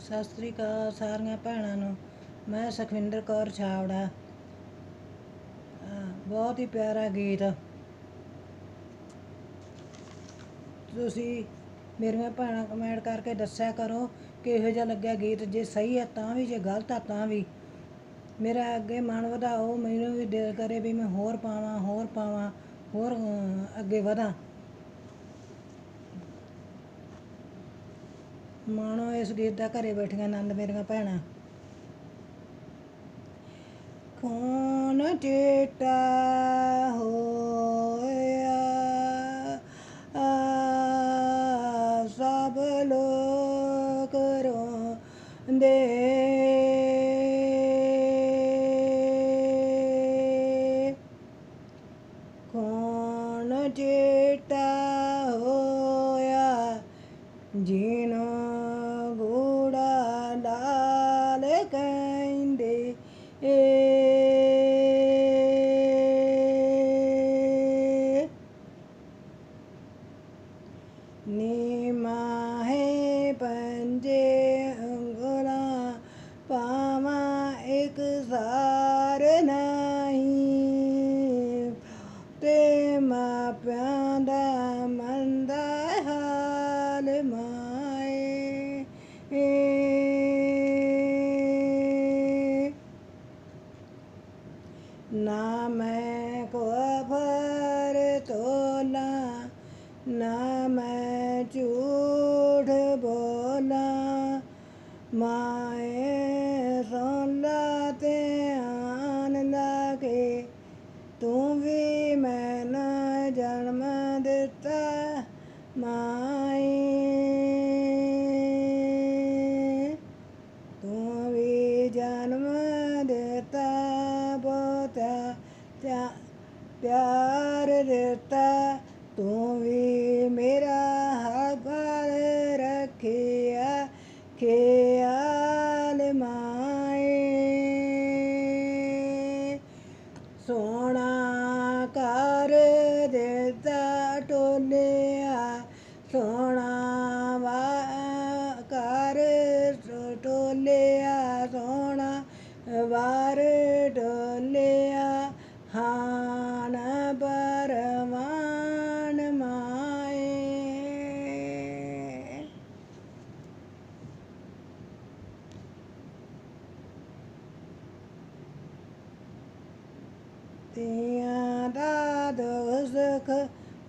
ਸਤਿ ਸ੍ਰੀ ਅਕਾਲ ਸਾਰੀਆਂ ਭੈਣਾਂ ਨੂੰ। ਮੈਂ ਸੁਖਵਿੰਦਰ ਕੌਰ ਛਾਵੜਾ ਬਹੁਤ ਹੀ ਪਿਆਰਾ ਗੀਤ। ਤੁਸੀਂ ਮੇਰੀਆਂ ਭੈਣਾਂ ਕਮੈਂਟ ਕਰਕੇ ਦੱਸਿਆ ਕਰੋ ਕਿ ਇਹੋ ਜਿਹਾ ਲੱਗਿਆ ਗੀਤ ਜੇ ਸਹੀ ਹੈ ਤਾਂ ਵੀ, ਜੇ ਗਲਤ ਆ ਤਾਂ ਵੀ। ਮੇਰਾ ਅੱਗੇ ਮਨ ਵਧਾਓ, ਮੈਨੂੰ ਵੀ ਦਿਲ ਕਰੇ ਵੀ ਮੈਂ ਹੋਰ ਪਾਵਾਂ ਹੋਰ ਪਾਵਾਂ, ਹੋਰ ਅੱਗੇ ਵਧਾਂ। ਮਾਣੋ, ਇਸ ਗੀਤ ਦਾ ਘਰੇ ਬੈਠੀਆਂ ਆਨੰਦ ਮੇਰੀਆਂ ਭੈਣਾਂ। ਕੌਣ ਚੇਤਾ ਹੋਇਆ? ਸਭ ਲੋਕ ਰੋਂਦੇ।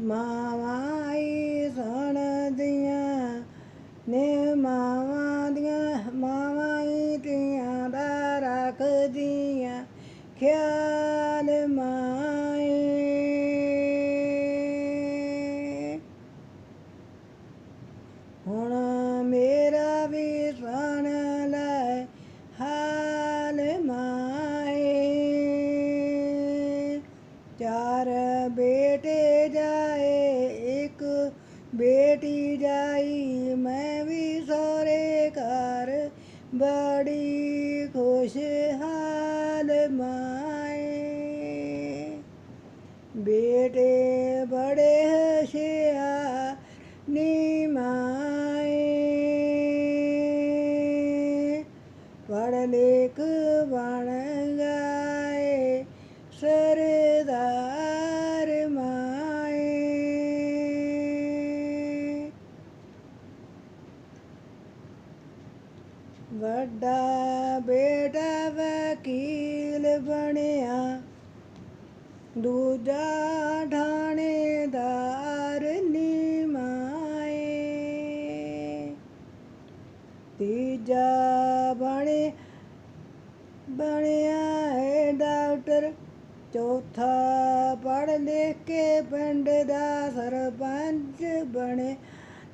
ਮਾਵਾਂ ਹੀ ਸੁਣਦੀਆਂ ਨੇ ਮਾਵਾਂ ਦੀਆਂ ਮਾਵਾਈ ਧੀਆਂ ਦਾ ਰੱਖਦੀਆਂ ਖਿਆਲ ਮਾਏ ਬੇਟੀ ਜਾਈ ਮੈਂ ਵੀ ਸੋਰੇ ਘਰ ਬੜੀ ਖੁਸ਼ਹਾਲ ਮਾਏ। ਬੇਟੇ ਬੜੇ ਤੀਜਾ ਬਣੇ, ਬਣਿਆ ਹੈ ਡਾਕਟਰ। ਚੌਥਾ ਪੜ੍ਹ ਲਿਖ ਕੇ ਪਿੰਡ ਦਾ ਸਰਪੰਚ ਬਣੇ।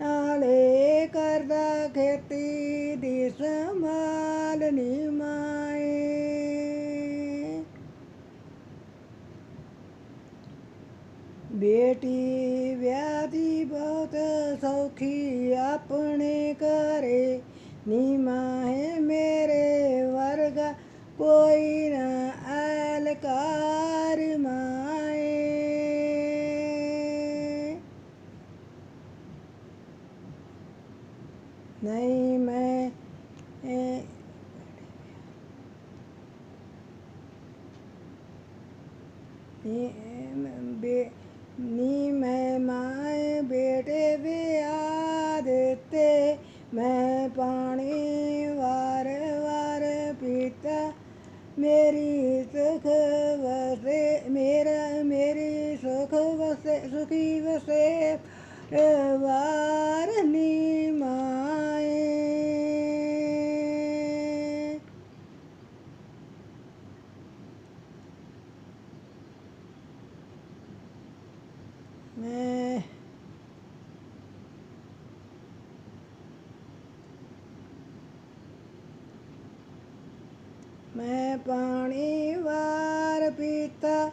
ਨਾਲੇ ਕਰਦਾ ਖੇਤੀ ਦੀ ਸੰਭਾਲ ਨਿਮਾਏ। ਬੇਟੀ ਵਿਆਹ ਦੀ ਬਹੁਤ ਸੌਖੀ ਆਪਣੇ ਘਰੇ। नीमा है मेरे वर्गा कोई ना अलकार माए। नहीं मैं ए, ए, ਵਸੇ ਮੇਰੀ ਸੁਖ ਵਸੇ ਸੁਖੀ ਵਸੇ ਵਾਰ ਨੀ ਮਾਏ। ਮੈਂ ਮੈਂ ਪਾਣੀ ਵਾਰ ਪੀਤਾ।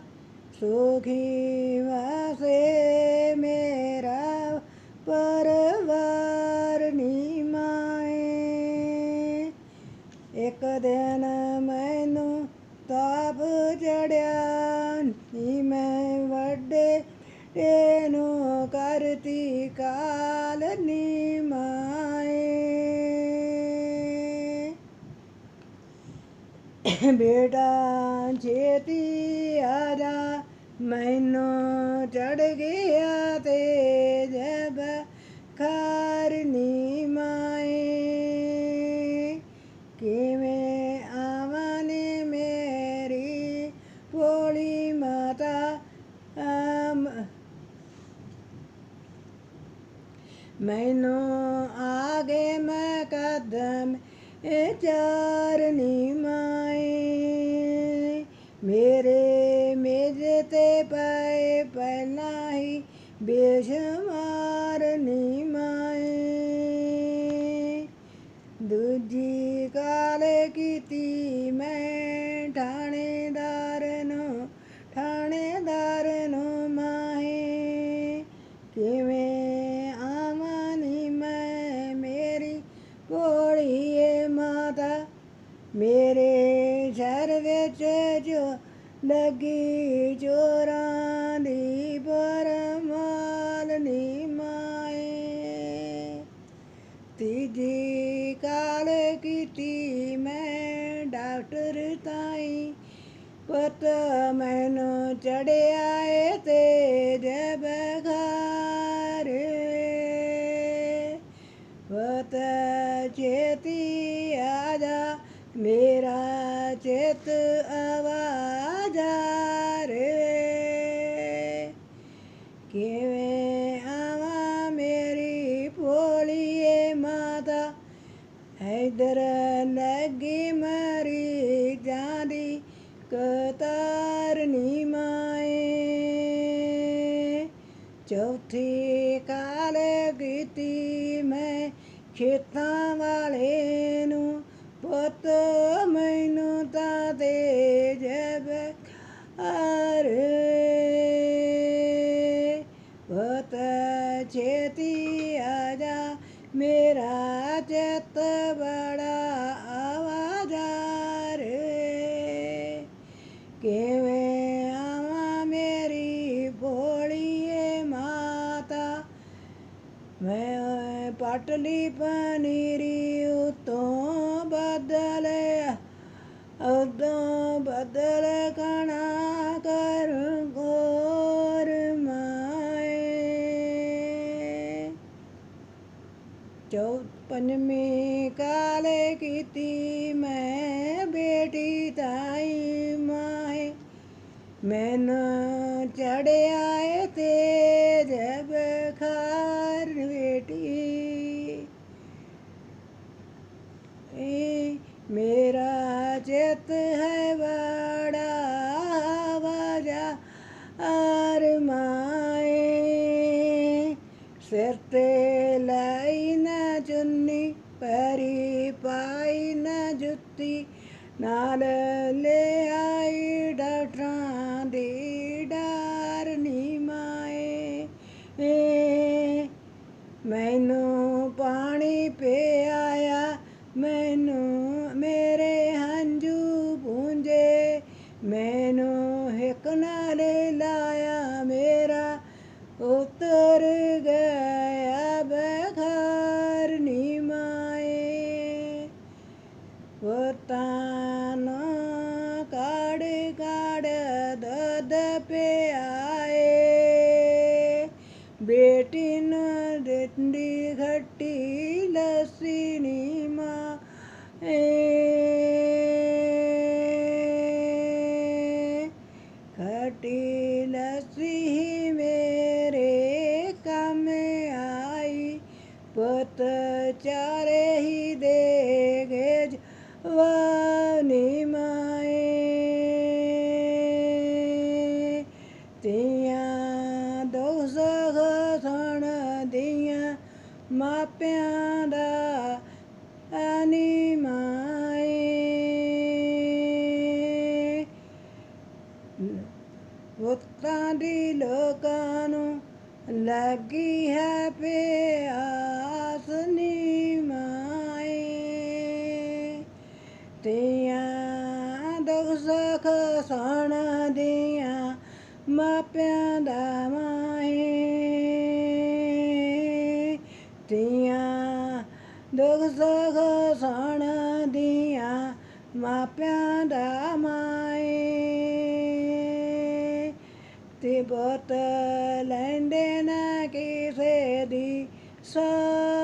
ਸੁਖੀ ਵਸੇ ਮੇਰਾ ਪਰਵਾਰ ਨੀ ਮਾਏ ਇੱਕ ਦਿਨ ਮੈਨੂੰ ਤਾਪ ਚੜਿਆ, ਨੀ ਮੈਂ ਵੱਡੇ ਤੈਨੂੰ ਕਰਤੀ ਕਾਲ ਨੀ ਮਾਏ ਬੇਟਾ ਜੇਤੀ ਆ ਜਾ ਮੈਨੂੰ ਚੜ ਗਿਆ ਤੇ ਜਬ ਖਾਰਨੀ ਮਾਏ। ਕਿਵੇਂ ਬੇਸ਼ਮਾਰ ਨੀ ਦੂਜੀ ਕਾਲ ਕੀਤੀ ਮੈਂ ਠਾਣੇਦਾਰ ਨੂੰ ਠਾਣੇਦਾਰ ਨੂੰ ਮਾਹੇ। ਕਿਵੇਂ ਆਵਾਂ ਮੈਂ ਮੇਰੀ ਕੋੜੀਏ ਮਾਤਾ? ਮੇਰੇ ਸ਼ਹਿਰ ਵਿੱਚ ਜੋ ਲੱਗੀ ਚੋਰਾਂ ਪਤ ਮੈਨੂੰ ਚੜਿਆ ਏ ਤੇ ਜਬ ਘਰ। ਪਤ ਚੇਤੀ ਆ ਜਾ ਮੇਰਾ ਚੇਤ ਆਵਾ ਜਾਂਦੀ ਕਤਾਰ ਨੀ ਚੌਥੀ ਕਾਲ ਕੀਤੀ ਮੈਂ ਖੇਤਾਂ ਵਾਲੇ ਨੂੰ, ਪੁੱਤ ਮੈਨੂੰ ਤਾਂ ਦੇ ਜਬ ਆਰ ਪੁੱਤ ਛੇਤੀ ਆ ਜਾ, ਮੇਰਾ ਚਿੱਤ ਮੈਂ ਪਨੀਰੀ ਉਤੋਂ ਬਦਲ ਉਦੋਂ ਬਦਲ ਕਣਾ ਕਰ ਗੋਰ ਮਾਏ। ਚੌ, ਪੰਜਵੀਂ ਕਾਲੇ ਕੀਤੀ ਮੈਂ ਬੇਟੀ ਤਾਈ ਮਾਏ। ਮੈਨੂੰ ਚੜਿਆ ਨਾਲ ਲੈ ਆਈ ਡਾਕਟਰਾਂ ਦੀ ਡਾਰ ਨੀ ਮਾਏ। ਏ ਮੈਨੂੰ ਪਾਣੀ ਪਿਆਇਆ, ਮੈਨੂੰ ਮੇਰੇ ਹੰਝੂ ਪੂੰਝੇ ਮੈਨੂੰ ਇੱਕ ਨਾਲ ਲਾਇਆ, ਮੇਰਾ ਉਤਰ ਗਿਆ, ਬਖਾਰ ਨੀ ਮਾਏ। ਵਤਾਨਾ baby. ਦੀ ਲੋਕਾਂ ਨੂੰ ਲੱਗੀ ਹੈ ਪਿਆਸ ਨੀ ਮਾਏ ਤੀਆਂ ਦੁੱਖ ਸੁੱਖ ਸਣ ਦੀਆਂ ਮਾਪਿਆਂ ਦਾ ਮਾਏ ਤੀਆਂ ਦੁੱਖ ਸੁੱਖ ਸਣ ਦੀਆਂ ਮਾਪਿਆਂ ਦਾ ਮਾਏ But the land and I gave so